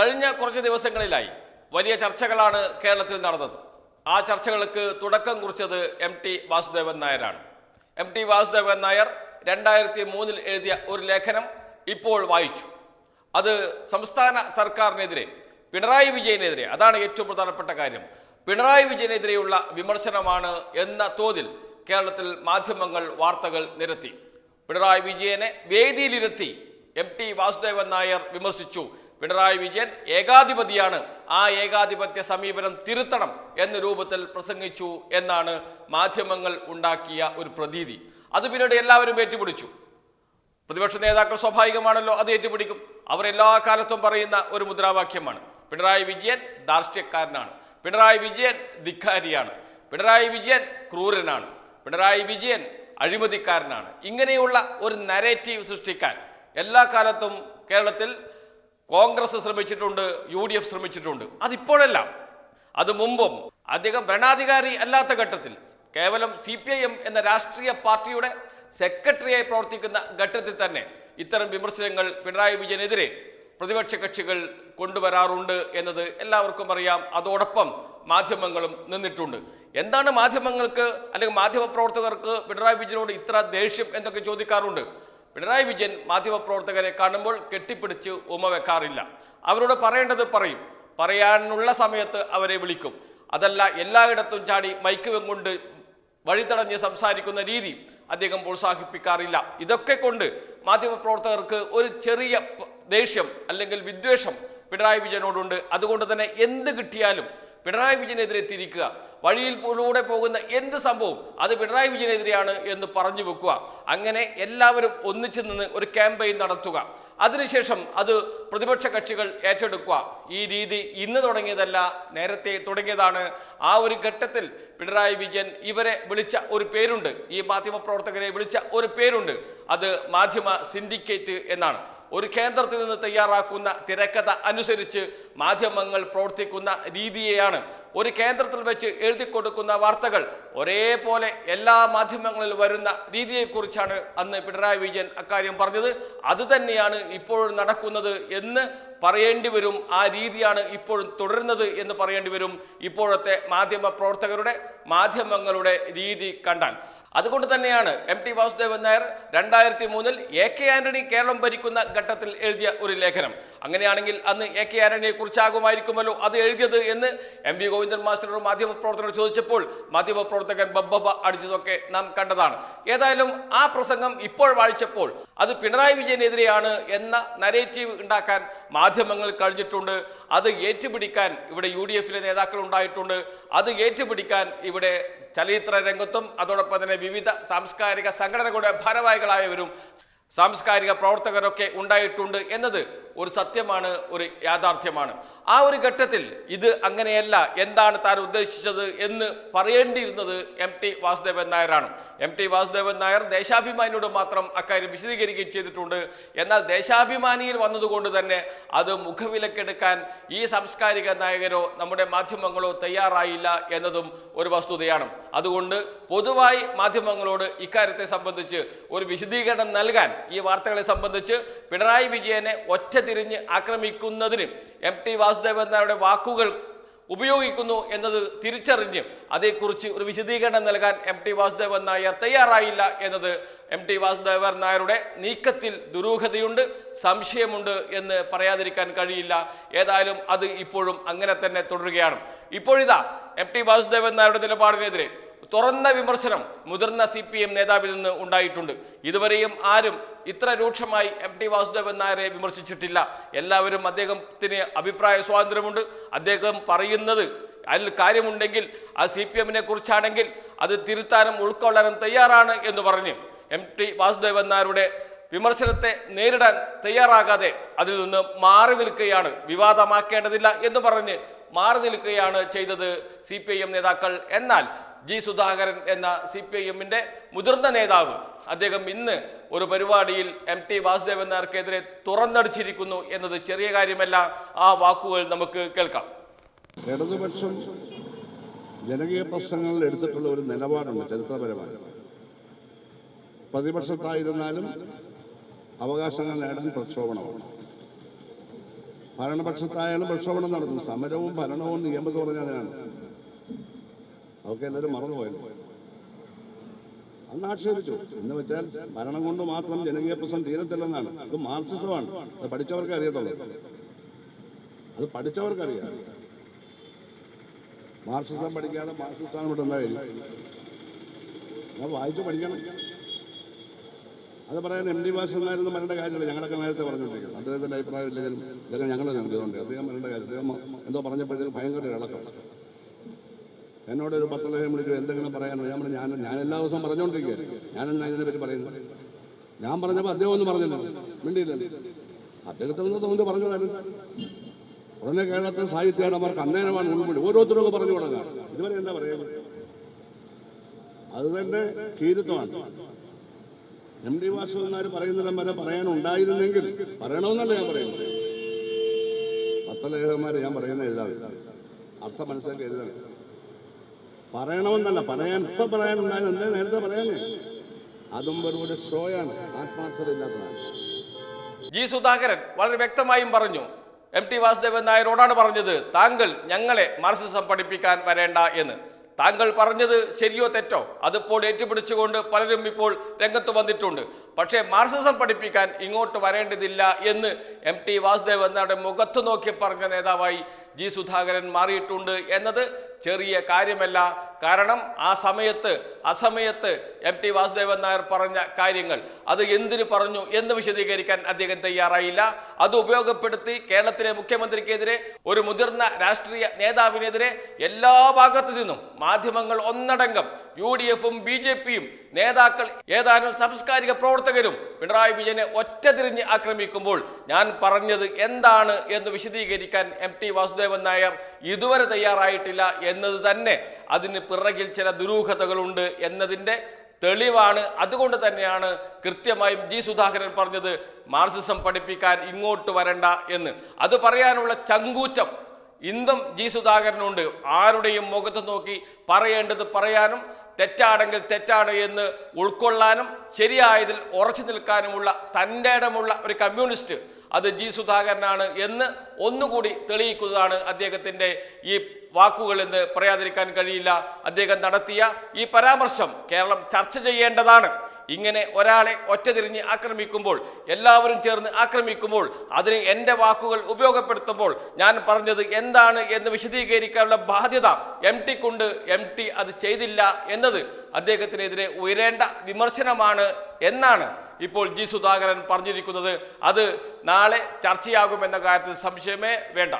കഴിഞ്ഞ കുറച്ച് ദിവസങ്ങളിലായി വലിയ ചർച്ചകളാണ് കേരളത്തിൽ നടന്നത്. ആ ചർച്ചകൾക്ക് തുടക്കം കുറിച്ചത് എം ടി വാസുദേവൻ നായരാണ്. എം ടി വാസുദേവൻ നായർ രണ്ടായിരത്തി മൂന്നിൽ എഴുതിയ ഒരു ലേഖനം ഇപ്പോൾ വായിച്ചു. അത് സംസ്ഥാന സർക്കാരിനെതിരെ പിണറായി വിജയനെതിരെ അതാണ് ഏറ്റവും പ്രധാനപ്പെട്ട കാര്യം. പിണറായി വിജയനെതിരെയുള്ള വിമർശനമാണ് എന്ന തോതിൽ കേരളത്തിൽ മാധ്യമങ്ങൾ വാർത്തകൾ നിരത്തി. പിണറായി വിജയനെ വേദിയിലിരുത്തി എം ടി വാസുദേവൻ നായർ വിമർശിച്ചു. പിണറായി വിജയൻ ഏകാധിപതിയാണ്. ആ ഏകാധിപത്യ സമീപനം തിരുത്തണം എന്ന രൂപത്തിൽ പ്രസംഗിച്ചു എന്നാണ് മാധ്യമങ്ങൾ ഉണ്ടാക്കിയ ഒരു പ്രതീതി. അത് പിന്നീട് എല്ലാവരും ഏറ്റുപിടിച്ചു. പ്രതിപക്ഷ നേതാക്കൾ സ്വാഭാവികമാണല്ലോ അത് ഏറ്റുപിടിക്കും. എല്ലാ കാലത്തും പറയുന്ന ഒരു മുദ്രാവാക്യമാണ്. പിണറായി വിജയൻ ധാർഷ്ട്യക്കാരനാണ്. പിണറായി വിജയൻ ധിക്കാരിയാണ്. പിണറായി വിജയൻ ക്രൂരനാണ്. പിണറായി വിജയൻ അഴിമതിക്കാരനാണ്. ഇങ്ങനെയുള്ള ഒരു നരേറ്റീവ് സൃഷ്ടിക്കാൻ എല്ലാ കാലത്തും കേരളത്തിൽ കോൺഗ്രസ് ശ്രമിച്ചിട്ടുണ്ട് യു ഡി എഫ് ശ്രമിച്ചിട്ടുണ്ട്. അതിപ്പോഴല്ല അത് മുമ്പും അദ്ദേഹം ഭരണാധികാരി അല്ലാത്ത ഘട്ടത്തിൽ കേവലം സി പി ഐ എം എന്ന രാഷ്ട്രീയ പാർട്ടിയുടെ സെക്രട്ടറിയായി പ്രവർത്തിക്കുന്ന ഘട്ടത്തിൽ തന്നെ ഇത്തരം വിമർശനങ്ങൾ പിണറായി വിജയനെതിരെ പ്രതിപക്ഷ കക്ഷികൾ കൊണ്ടുവരാറുണ്ട് എന്നത് എല്ലാവർക്കും അറിയാം. അതോടൊപ്പം മാധ്യമങ്ങളും നിന്നിട്ടുണ്ട്. എന്താണ് മാധ്യമങ്ങൾക്ക് അല്ലെങ്കിൽ മാധ്യമപ്രവർത്തകർക്ക് പിണറായി വിജയനോട് ഇത്ര ദേഷ്യം എന്നൊക്കെ ചോദിക്കാറുണ്ട്? പിണറായി വിജയൻ മാധ്യമപ്രവർത്തകരെ കാണുമ്പോൾ കെട്ടിപ്പിടിച്ച് ഉമ വെക്കാറില്ല. അവരോട് പറയേണ്ടത് പറയും. പറയാനുള്ള സമയത്ത് അവരെ വിളിക്കും. അതല്ല എല്ലായിടത്തും ചാടി മൈക്ക് കൊണ്ട് വഴിതടഞ്ഞ് സംസാരിക്കുന്ന രീതി അദ്ദേഹം പ്രോത്സാഹിപ്പിക്കാറില്ല. ഇതൊക്കെ കൊണ്ട് മാധ്യമപ്രവർത്തകർക്ക് ഒരു ചെറിയ ദേഷ്യം അല്ലെങ്കിൽ വിദ്വേഷം പിണറായി വിജയനോടുണ്ട്. അതുകൊണ്ട് തന്നെ എന്ത് കിട്ടിയാലും പിണറായി വിജയനെതിരെ തിരിക്കുക വഴിയിൽ ലൂടെ പോകുന്ന എന്ത് സംഭവം? അത് പിണറായി വിജയനെതിരെയാണ് എന്ന് പറഞ്ഞു വെക്കുക. അങ്ങനെ എല്ലാവരും ഒന്നിച്ചു നിന്ന് ഒരു ക്യാമ്പയിൻ നടത്തുക. അതിനുശേഷം അത് പ്രതിപക്ഷ കക്ഷികൾ ഏറ്റെടുക്കുക. ഈ രീതി ഇന്ന് തുടങ്ങിയതല്ല നേരത്തെ തുടങ്ങിയതാണ്. ആ ഒരു ഘട്ടത്തിൽ പിണറായി വിജയൻ ഇവരെ വിളിച്ച ഒരു പേരുണ്ട്. ഈ മാധ്യമ പ്രവർത്തകരെ വിളിച്ച ഒരു പേരുണ്ട്. അത് മാധ്യമ സിൻഡിക്കേറ്റ് എന്നാണ്. ഒരു കേന്ദ്രത്തിൽ നിന്ന് തയ്യാറാക്കുന്ന തിരക്കഥ അനുസരിച്ച് മാധ്യമങ്ങൾ പ്രവർത്തിക്കുന്ന രീതിയെയാണ് ഒരു കേന്ദ്രത്തിൽ വെച്ച് എഴുതി കൊടുക്കുന്ന വാർത്തകൾ. ഒരേപോലെ എല്ലാ മാധ്യമങ്ങളിൽ വരുന്ന രീതിയെക്കുറിച്ചാണ് അന്ന് പിണറായി വിജയൻ അക്കാര്യം പറഞ്ഞത്. അത് തന്നെയാണ് ഇപ്പോഴും നടക്കുന്നത് എന്ന് പറയേണ്ടി വരും. ആ രീതിയാണ് ഇപ്പോഴും തുടരുന്നത് എന്ന് പറയേണ്ടി വരും ഇപ്പോഴത്തെ മാധ്യമ പ്രവർത്തകരുടെ മാധ്യമങ്ങളുടെ രീതി കണ്ടാൽ. അതുകൊണ്ട് തന്നെയാണ് എം ടി വാസുദേവൻ നായർ രണ്ടായിരത്തി മൂന്നിൽ എ കെ ആന്റണി കേരളം ഭരിക്കുന്ന ഘട്ടത്തിൽ എഴുതിയ ഒരു ലേഖനം. അങ്ങനെയാണെങ്കിൽ അന്ന് എ കെ ആന്റണിയെ കുറിച്ചാകുമായിരിക്കുമല്ലോ അത് എഴുതിയത് എന്ന് എം വി ഗോവിന്ദൻ മാസ്റ്ററോട് മാധ്യമപ്രവർത്തകർ ചോദിച്ചപ്പോൾ മാധ്യമപ്രവർത്തകൻ ബബ്ബബ അടിച്ചതൊക്കെ നാം കണ്ടതാണ്. ഏതായാലും ആ പ്രസംഗം ഇപ്പോൾ വായിച്ചപ്പോൾ അത് പിണറായി വിജയനെതിരെയാണ് എന്ന നരേറ്റീവ് ഉണ്ടാക്കാൻ മാധ്യമങ്ങൾ കഴിഞ്ഞിട്ടുണ്ട്. അത് ഏറ്റുപിടിക്കാൻ ഇവിടെ യു ഡി എഫിലെ നേതാക്കൾ ഉണ്ടായിട്ടുണ്ട്. അത് ഏറ്റുപിടിക്കാൻ ഇവിടെ ചലച്ചിത്ര രംഗത്തും അതോടൊപ്പം തന്നെ വിവിധ സാംസ്കാരിക സംഘടനകളുടെ ഭാരവാഹികളായവരും സാംസ്കാരിക പ്രവർത്തകരൊക്കെ ഉണ്ടായിട്ടുണ്ട് എന്നത് ഒരു സത്യമാണ് ഒരു യാഥാർത്ഥ്യമാണ്. ആ ഒരു ഘട്ടത്തിൽ ഇത് അങ്ങനെയല്ല എന്താണ് താൻ ഉദ്ദേശിച്ചത് എന്ന് പറയേണ്ടിയിരുന്നത് എം ടി വാസുദേവൻ നായരാണ്. എം ടി വാസുദേവൻ നായർ ദേശാഭിമാനിയോട് മാത്രം അക്കാര്യം വിശദീകരിക്കുകയും ചെയ്തിട്ടുണ്ട്. എന്നാൽ ദേശാഭിമാനിയിൽ വന്നതുകൊണ്ട് തന്നെ അത് മുഖവിലക്കെടുക്കാൻ ഈ സാംസ്കാരിക നായകരോ നമ്മുടെ മാധ്യമങ്ങളോ തയ്യാറായില്ല എന്നതും ഒരു വസ്തുതയാണ്. അതുകൊണ്ട് പൊതുവായി മാധ്യമങ്ങളോട് ഇക്കാര്യത്തെ സംബന്ധിച്ച് ഒരു വിശദീകരണം നൽകാൻ ഈ വാർത്തകളെ സംബന്ധിച്ച് പിണറായി വിജയനെ ഒറ്റ തിരിഞ്ഞ് ആക്രമിക്കുന്നതിന് എം ടി വാസുദേവൻ നായരുടെ വാക്കുകൾ ഉപയോഗിക്കുന്നു എന്നത് തിരിച്ചറിഞ്ഞ് അതേക്കുറിച്ച് ഒരു വിശദീകരണം നൽകാൻ എം ടി വാസുദേവൻ നായർ തയ്യാറായില്ല എന്നത് എം ടി വാസുദേവൻ നായരുടെ നീക്കത്തിൽ ദുരൂഹതയുണ്ട് സംശയമുണ്ട് എന്ന് പറയാതിരിക്കാൻ കഴിയില്ല. ഏതായാലും അത് ഇപ്പോഴും അങ്ങനെ തന്നെ തുടരുകയാണ്. ഇപ്പോഴിതാ എം ടി വാസുദേവൻ നായരുടെ നിലപാടിനെതിരെ തുറന്ന വിമർശനം മുതിർന്ന സി പി എം നേതാവിൽ നിന്ന് ഉണ്ടായിട്ടുണ്ട്. ഇതുവരെയും ആരും ഇത്ര രൂക്ഷമായി എം ടി വാസുദേവൻ നായരെ വിമർശിച്ചിട്ടില്ല. എല്ലാവരും അദ്ദേഹത്തിന് അഭിപ്രായ സ്വാതന്ത്ര്യമുണ്ട്. അദ്ദേഹം പറയുന്നത് അതിൽ കാര്യമുണ്ടെങ്കിൽ ആ സി പി എമ്മിനെ കുറിച്ചാണെങ്കിൽ അത് തിരുത്താനും ഉൾക്കൊള്ളാനും തയ്യാറാണ് എന്ന് പറഞ്ഞ് എം ടി വാസുദേവൻ നായരുടെ വിമർശനത്തെ നേരിടാൻ തയ്യാറാകാതെ അതിൽ നിന്ന് മാറി നിൽക്കുകയാണ്. വിവാദമാക്കേണ്ടതില്ല എന്ന് പറഞ്ഞ് മാറി നിൽക്കുകയാണ് ചെയ്തത് സി നേതാക്കൾ. എന്നാൽ ജി സുധാകരൻ എന്ന സി പി ഐ എമ്മിന്റെ മുതിർന്ന നേതാവ്. അദ്ദേഹം ഇന്ന് ഒരു പരിപാടിയിൽ എം ടി വാസുദേവൻ നായർക്കെതിരെ തുറന്നടിച്ചിരിക്കുന്നു എന്നത് ചെറിയ കാര്യമല്ല. ആ വാക്കുകൾ നമുക്ക് കേൾക്കാം. ഇടതുപക്ഷം ജനകീയ പ്രശ്നങ്ങളിൽ എടുത്തിട്ടുള്ള ഒരു നിലപാടുണ്ട് ചരിത്രപരമായി. പ്രതിപക്ഷത്തായിരുന്നാലും അവകാശങ്ങൾ നേടാൻ പ്രക്ഷോഭണമാണ് ഭരണപക്ഷത്തായാലും പ്രക്ഷോഭണം നടത്തുന്നു. സമരവും ഭരണവും നിയമസം പറഞ്ഞതിനാണ് അതൊക്കെ എല്ലാവരും മറന്നുപോയല്ലോ. അന്ന് ആക്ഷേപിച്ചു. എന്ന് വെച്ചാൽ ഭരണം കൊണ്ട് മാത്രം ജനകീയ പ്രശ്നം തീരത്തില്ലെന്നാണ്. അത് മാർക്സിസമാണ് അത് പഠിച്ചവർക്ക് അറിയത്തുള്ളൂ. അത് പഠിച്ചവർക്കറിയാം മാർക്സിസം പഠിക്കാതെ മാർക്സിസ്റ്റാണ് ഇവിടെ ഉണ്ടായില്ല അത് വായിച്ചു പഠിക്കണം. അത് പറയാൻ എം ഡി വാസ് എന്നായിരുന്നു മരണ കാര്യമില്ല ഞങ്ങളൊക്കെ നേരത്തെ പറഞ്ഞുകൊണ്ടിരിക്കുന്നത്. അദ്ദേഹത്തിന്റെ അഭിപ്രായം ഇല്ലെങ്കിലും ഇതൊക്കെ ഞങ്ങൾ നൽകിയതുകൊണ്ട് അദ്ദേഹം മരണ കാര്യം അദ്ദേഹം എന്തോ പറഞ്ഞപ്പോഴത്തേക്കും ഭയങ്കര ഇളക്കം. എന്നോട് ഒരു പത്ത് ലക്ഷം വിളിച്ചു എന്തെങ്കിലും പറയാനോ? ഞാൻ പറഞ്ഞു ഞാൻ ഞാൻ എല്ലാ ദിവസവും പറഞ്ഞുകൊണ്ടിരിക്കുകയാണ് ഞാനെന്നാ ഇതിനെ പറ്റി പറയുന്നത് ഞാൻ പറഞ്ഞപ്പോൾ അദ്ദേഹം ഒന്നും പറഞ്ഞില്ല. മിണ്ടിയില്ലല്ലോ അദ്ദേഹത്തെ ഒന്ന് തോന്നി പറഞ്ഞതായിരുന്നു ഉടനെ സാഹിത്യമാണ് സാഹിത്യകാരന്മാർക്ക് അന്നേരമാണ് ഉൾപ്പെടി ഓരോരുത്തരും പറഞ്ഞു തുടങ്ങുക. ഇതുവരെ എന്താ പറയുന്നത് അത് തന്നെ കീരിത്വമാണ്. എം ഡി വാസുവന്നാർ പറയുന്നിടം വരെ പറയാനുണ്ടായിരുന്നെങ്കിൽ പറയണമെന്നല്ല ഞാൻ പറയുന്നത്. പത്തലേഖന്മാരെ ഞാൻ പറയുന്ന എഴുതാവില്ല അർത്ഥം മനസ്സിലാക്കി എഴുതണം പറയണമെന്നല്ല പറയാൻ ഇപ്പൊ പറയാനുണ്ടായത് എന്തേ നേരത്തെ പറയാനേ? അതും ഒരു ഷോയാണ് ആത്മാർത്ഥത ഇല്ലാത്തതാണ് ജി സുധാകരൻ വളരെ വ്യക്തമായും പറഞ്ഞു എം ടി വാസുദേവൻ നായരോടാണ് പറഞ്ഞത് താങ്കൾ ഞങ്ങളെ മാർസിസം പഠിപ്പിക്കാൻ വരേണ്ട എന്ന്. താങ്കൾ പറഞ്ഞത് ശരിയോ തെറ്റോ? അതിപ്പോൾ ഏറ്റുപിടിച്ചുകൊണ്ട് പലരും ഇപ്പോൾ രംഗത്ത് വന്നിട്ടുണ്ട്. പക്ഷേ മാർസിസം പഠിപ്പിക്കാൻ ഇങ്ങോട്ട് വരേണ്ടതില്ല എന്ന് എം ടി വാസുദേവൻ നായരുടെ മുഖത്ത് നോക്കി പറഞ്ഞ നേതാവായി ജി സുധാകരൻ മാറിയിട്ടുണ്ട് എന്നത് ചെറിയ കാര്യമല്ല. കാരണം ആ സമയത്ത് അസമയത്ത് എം ടി വാസുദേവൻ നായർ പറഞ്ഞ കാര്യങ്ങൾ അത് എന്തിനു പറഞ്ഞു എന്ന് വിശദീകരിക്കാൻ അദ്ദേഹം തയ്യാറായില്ല. അത് ഉപയോഗപ്പെടുത്തി കേരളത്തിലെ മുഖ്യമന്ത്രിക്കെതിരെ ഒരു മുതിർന്ന രാഷ്ട്രീയ നേതാവിനെതിരെ എല്ലാ ഭാഗത്തു നിന്നും മാധ്യമങ്ങൾ ഒന്നടങ്കം യു ഡി എഫും ബി ജെ പിയും നേതാക്കൾ ഏതാനും സാംസ്കാരിക പ്രവർത്തകരും പിണറായി വിജയനെ ഒറ്റ തിരിഞ്ഞ് ആക്രമിക്കുമ്പോൾ ഞാൻ പറഞ്ഞത് എന്താണ് എന്ന് വിശദീകരിക്കാൻ എം ടി വാസുദേവൻ നായർ ഇതുവരെ തയ്യാറായിട്ടില്ല എന്നത് തന്നെ അതിന് പിറകിൽ ചില ദുരൂഹതകളുണ്ട് എന്നതിന്റെ തെളിവാണ്. അതുകൊണ്ട് തന്നെയാണ് കൃത്യമായും ജി സുധാകരൻ പറഞ്ഞത് മാർസിസം പഠിപ്പിക്കാൻ ഇങ്ങോട്ട് വരണ്ട എന്ന്. അത് പറയാനുള്ള ചങ്കൂറ്റം ഇന്നും ജി സുധാകരനുണ്ട്. ആരുടെയും മുഖത്ത് നോക്കി പറയേണ്ടത് പറയാനും തെറ്റാണെങ്കിൽ തെറ്റാണ് എന്ന് ഉൾക്കൊള്ളാനും ശരിയായതിൽ ഉറച്ചു നിൽക്കാനുമുള്ള തന്റെ ഇടമുള്ള ഒരു കമ്മ്യൂണിസ്റ്റ് അത് ജി സുധാകരനാണ് എന്ന് ഒന്നുകൂടി തെളിയിക്കുന്നതാണ് അദ്ദേഹത്തിന്റെ ഈ വാക്കുകൾ എന്ന് പറയാതിരിക്കാൻ കഴിയില്ല. അദ്ദേഹം നടത്തിയ ഈ പരാമർശം കേരളം ചർച്ച ചെയ്യേണ്ടതാണ്. ഇങ്ങനെ ഒരാളെ ഒറ്റതിരിഞ്ഞ് ആക്രമിക്കുമ്പോൾ എല്ലാവരും ചേർന്ന് ആക്രമിക്കുമ്പോൾ അതിന് എന്റെ വാക്കുകൾ ഉപയോഗപ്പെടുത്തുമ്പോൾ ഞാൻ പറഞ്ഞത് എന്താണ് എന്ന് വിശദീകരിക്കാനുള്ള ബാധ്യത എം ടിക്കുണ്ട്. എം ടി അത് ചെയ്തില്ല എന്നത് അദ്ദേഹത്തിനെതിരെ ഉയരേണ്ട വിമർശനമാണ് എന്നാണ് ഇപ്പോൾ ജി സുധാകരൻ പറഞ്ഞിരിക്കുന്നത്. അത് നാളെ ചർച്ചയാകുമെന്ന കാര്യത്തിൽ സംശയമേ വേണ്ട.